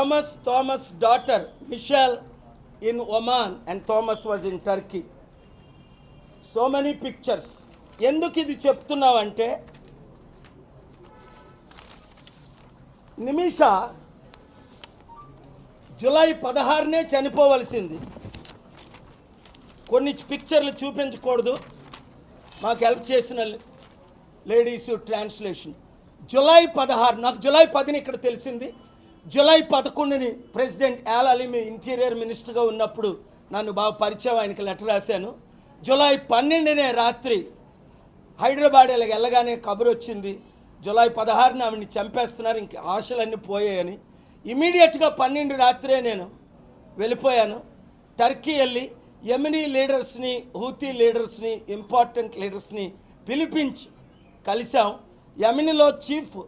Thomas, Thomas' daughter, Michelle, in Oman, and Thomas was in Turkey. So many pictures ఎందుకు ఇది చెప్తున్నావంటే నిమిష July పదహారునే చనిపోవలసింది. కొన్ని పిక్చర్లు చూపించకూడదు. మాకు హెల్ప్ చేసిన లేడీస్ ట్రాన్స్లేషన్. జులై పదహారు నాకు జూలై పదిని ఇక్కడ తెలిసింది. జూలై పదకొండుని ప్రెసిడెంట్ యాల్ అలీమి ఇంటీరియర్ మినిస్టర్గా ఉన్నప్పుడు నన్ను బాగా పరిచయం ఆయనకి లెటర్ రాశాను. జూలై పన్నెండునే రాత్రి హైదరాబాద్ ఇలాగ వెళ్ళగానే కబురు వచ్చింది. జూలై పదహారున ఆమెని చంపేస్తున్నారు ఇంక ఆశలన్నీ పోయాయని. ఇమీడియట్గా పన్నెండు రాత్రే నేను వెళ్ళిపోయాను. టర్కీ వెళ్ళి యమినీ లీడర్స్ని హూతీ లీడర్స్ని ఇంపార్టెంట్ లీడర్స్ని పిలిపించి కలిసాం యమినిలో చీఫ్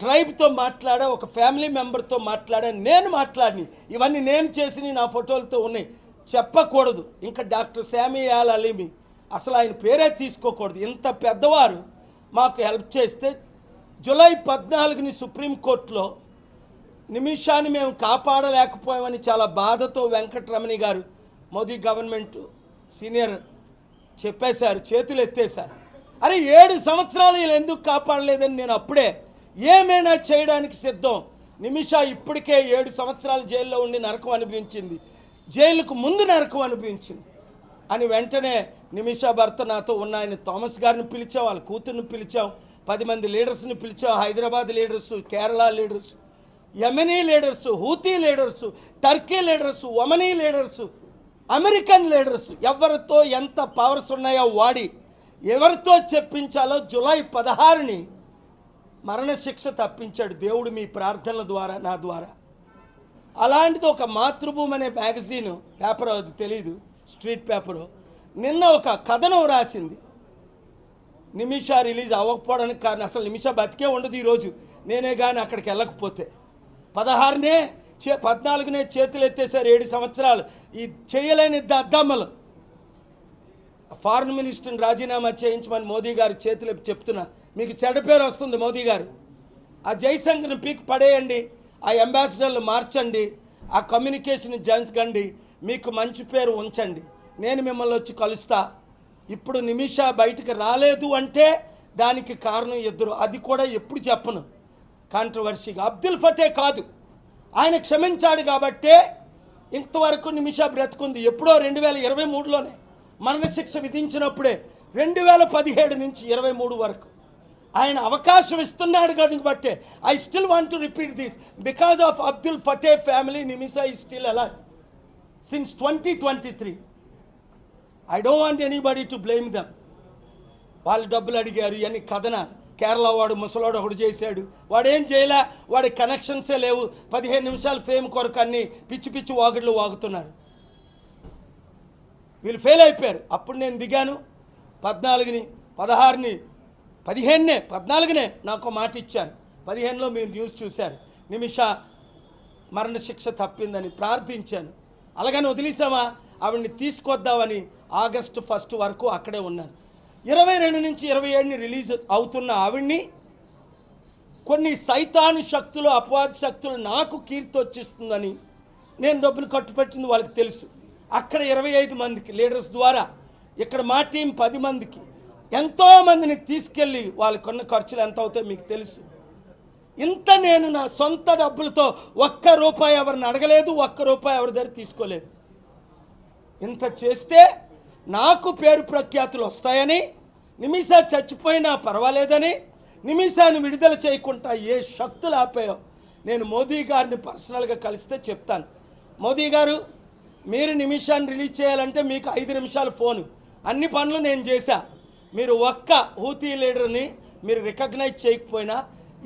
ట్రైబ్తో మాట్లాడా ఒక ఫ్యామిలీ మెంబర్తో మాట్లాడా నేను మాట్లాడిని. ఇవన్నీ నేను చేసినవి నా ఫోటోలతో ఉన్నాయి. చెప్పకూడదు. ఇంకా డాక్టర్ శామియాల్ అలీమి అసలు ఆయన పేరే తీసుకోకూడదు. ఇంత పెద్దవారు మాకు హెల్ప్ చేస్తే జూలై పద్నాలుగుని సుప్రీంకోర్టులో నిమిషాన్ని మేము కాపాడలేకపోయామని చాలా బాధతో వెంకటరమణి గారు మోదీ గవర్నమెంట్ సీనియర్ చెప్పేశారు చేతులు ఎత్తేశారు అరే ఏడు సంవత్సరాలు వీళ్ళు ఎందుకు కాపాడలేదని నేను అప్పుడే ఏమైనా చేయడానికి సిద్ధం. నిమిష ఇప్పటికే ఏడు సంవత్సరాలు జైల్లో ఉండి నరకం అనిపించింది జైలుకు ముందు నరకం అనిపించింది అని వెంటనే నిమిష భర్త నాతో ఉన్న ఆయన థామస్ గారిని పిలిచాం వాళ్ళ కూతుర్ని పిలిచాం పది మంది లీడర్స్ని పిలిచాం Hyderabad leaders Kerala leaders Yemeni leaders Houthi leaders Turkey leaders Omani leaders American leaders ఎవరితో ఎంత పవర్స్ ఉన్నాయో వాడి ఎవరితో చెప్పించాలో జులై పదహారుని మరణశిక్ష తప్పించాడు దేవుడు మీ ప్రార్థనల ద్వారా నా ద్వారా. అలాంటిది ఒక మాతృభూమి అనే మ్యాగజీన్ పేపర్ అది తెలియదు స్ట్రీట్ పేపరు. నిన్న ఒక కథనం రాసింది. నిమిష రిలీజ్ అవ్వకపోవడానికి కారణం అసలు నిమిష బతికే ఉండదు ఈరోజు నేనే కానీ అక్కడికి వెళ్ళకపోతే. పదహారునే చే పద్నాలుగునే చేతులు ఎత్తేసారు ఏడు సంవత్సరాలు. ఈ చేయలేని దద్దమ్మలు. ఫారెన్ మినిస్టర్ని రాజీనామా చేయించమని మోదీ గారు చేతులు చెప్తున్నా. మీకు చెడ్డ పేరు వస్తుంది మోదీ గారు. ఆ జైశంకర్ని పీక్ పడేయండి ఆ అంబాసిడర్లు మార్చండి ఆ కమ్యూనికేషన్ జంచకండి మీకు మంచి పేరు ఉంచండి. నేను మిమ్మల్ని వచ్చి కలుస్తా. ఇప్పుడు నిమిష బయటకు రాలేదు అంటే దానికి కారణం ఇద్దరు. అది కూడా ఎప్పుడు చెప్పను. కాంట్రవర్సీగా. అబ్దుల్ ఫటే కాదు. ఆయన క్షమించాడు కాబట్టే ఇంతవరకు నిమిష బ్రతుకుంది. ఎప్పుడో రెండు వేల ఇరవై మూడులోనే మరణశిక్ష విధించినప్పుడే రెండు వేల పదిహేడు నుంచి ఇరవై మూడు వరకు. ఆయన అవకాశం ఇస్తున్నాడు కనుక బట్టే I still want to repeat this because of Abdul Fattah family Nimisha ఈ స్టిల్ అలా since twenty twenty three I don't want anybody to blame them వాళ్ళు డబ్బులు అడిగారు ఇవన్నీ కథన. కేరళ వాడు ముసలాడు ఒకడు చేశాడు. వాడేం చేయలే? వాడి కనెక్షన్సే లేవు. పదిహేను నిమిషాలు ఫేమ్ కొరకు అన్ని పిచ్చి పిచ్చి వాగుళ్ళు వాగుతున్నారు. వీళ్ళు ఫెయిల్ అయిపోయారు. అప్పుడు నేను దిగాను. పద్నాలుగుని పదహారుని పదిహేనునే పద్నాలుగునే నాకు మాట ఇచ్చారు. పదిహేనులో మీరు న్యూస్ చూశారు. నిమిష మరణశిక్ష తప్పిందని ప్రార్థించాను. అలాగని వదిలేసామా ఆవిడ్ని తీసుకొద్దామని ఆగస్టు ఫస్ట్ వరకు అక్కడే ఉన్నాను ఇరవై రెండు నుంచి ఇరవై ఏడుని రిలీజ్ అవుతున్న ఆవిడ్ని కొన్ని సైతాను శక్తులు అపవాద శక్తులు నాకు కీర్తి వచ్చిస్తుందని నేను డబ్బులు కట్టుపెట్టింది వాళ్ళకి తెలుసు. అక్కడ ఇరవై ఐదు మందికి లీడర్స్ ద్వారా ఇక్కడ మా టీం పది మందికి ఎంతోమందిని తీసుకెళ్ళి వాళ్ళకున్న ఖర్చులు ఎంత అవుతాయో మీకు తెలుసు. ఇంత నేను నా సొంత డబ్బులతో ఒక్క రూపాయి ఎవరిని అడగలేదు ఒక్క రూపాయి ఎవరి దగ్గర తీసుకోలేదు. ఇంత చేస్తే నాకు పేరు ప్రఖ్యాతులు వస్తాయని నిమిష చచ్చిపోయినా పర్వాలేదని నిమిషాన్ని విడుదల చేయకుండా ఏ శక్తులు ఆపాయో నేను మోదీ గారిని పర్సనల్గా కలిస్తే చెప్తాను. మోదీ గారు మీరు నిమిషాన్ని రిలీజ్ చేయాలంటే మీకు ఐదు నిమిషాలు ఫోను. అన్ని పనులు నేను చేశా. మీరు ఒక్క హూతీ లీడర్ని మీరు రికగ్నైజ్ చేయకపోయినా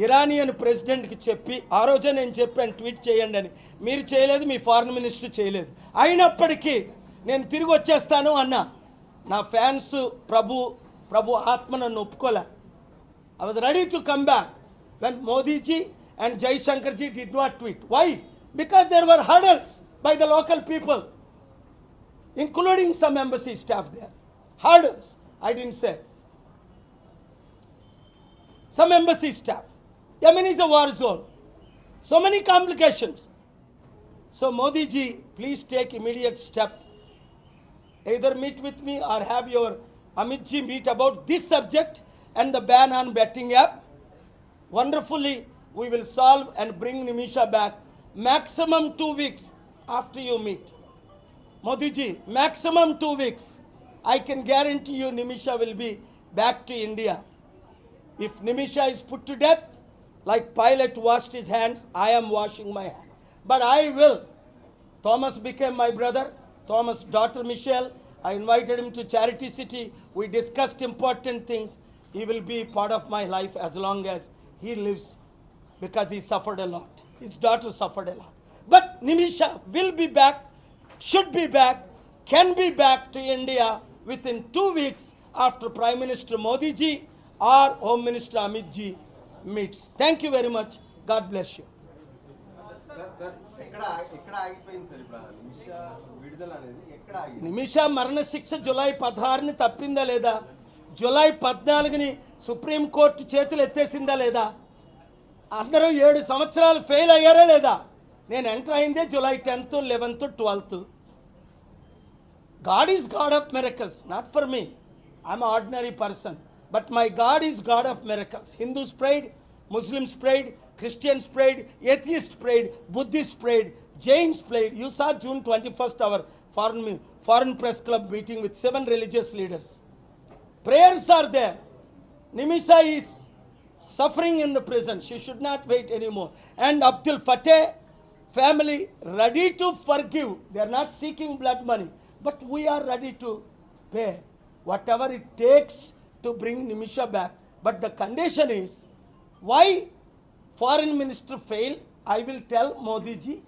ఇరానియన్ ప్రెసిడెంట్కి చెప్పి ఆ రోజే నేను చెప్పాను ట్వీట్ చేయండి అని. మీరు చేయలేదు మీ ఫారెన్ మినిస్టర్ చేయలేదు. అయినప్పటికీ నేను తిరిగి వచ్చేస్తాను అన్న. నా ఫ్యాన్స్ ప్రభు ప్రభు ఆత్మ నన్ను ఒప్పుకోలే. I was ready to come back when Modiji and Jaishankarji did not tweet why because there were hurdles by the local people including some embassy staff there hurdles I didn't say. Some embassy staff. Yemen is a war zone. So many complications. So Modi ji, please take immediate step. Either meet with me or have your Amit ji meet about this subject and the ban on betting app. Wonderfully, we will solve and bring Nimisha back maximum two weeks after you meet. Modi ji, maximum two weeks. I can guarantee you Nimisha will be back to India. If Nimisha is put to death, like Pilate washed his hands, I am washing my hands. But I will. Thomas became my brother. Thomas' daughter Michelle. I invited him to Charity City. We discussed important things. He will be part of my life as long as he lives because he suffered a lot. His daughter suffered a lot. But Nimisha will be back, should be back, can be back to India within two weeks after Prime Minister Modi ji or Home Minister Amit ji meets. Thank you very much. God bless you. Sir sir ఎక్కడ ఎక్కడ ఆగిపోయింది sir ఇప్పుడు ఆ నిమిష విడుదల అనేది ఎక్కడ ఆగింది నిమిష మరణశిక్ష జులై పదహారుని తప్పిందా లేదా జులై పద్నాలుగుని సుప్రీంకోర్టు చేతులు ఎత్తేసిందా లేదా అందరూ ఏడు సంవత్సరాలు ఫెయిల్ అయ్యారా లేదా నేను ఎంటర్ అయిందే July tenth eleventh twelfth God is God of miracles, not for me. I'm an ordinary person. But my God is God of miracles. Hindus prayed, Muslims prayed, Christians prayed, atheists prayed, Buddhists prayed, Jains prayed. You saw June 21st, our foreign, foreign press club meeting with seven religious leaders. Prayers are there. Nimisha is suffering in the prison. She should not wait anymore. And Abdul Fateh family ready to forgive. They are not seeking blood money but we are ready to pay whatever it takes to bring Nimisha back. But the condition is why foreign minister failed. I will tell Modi ji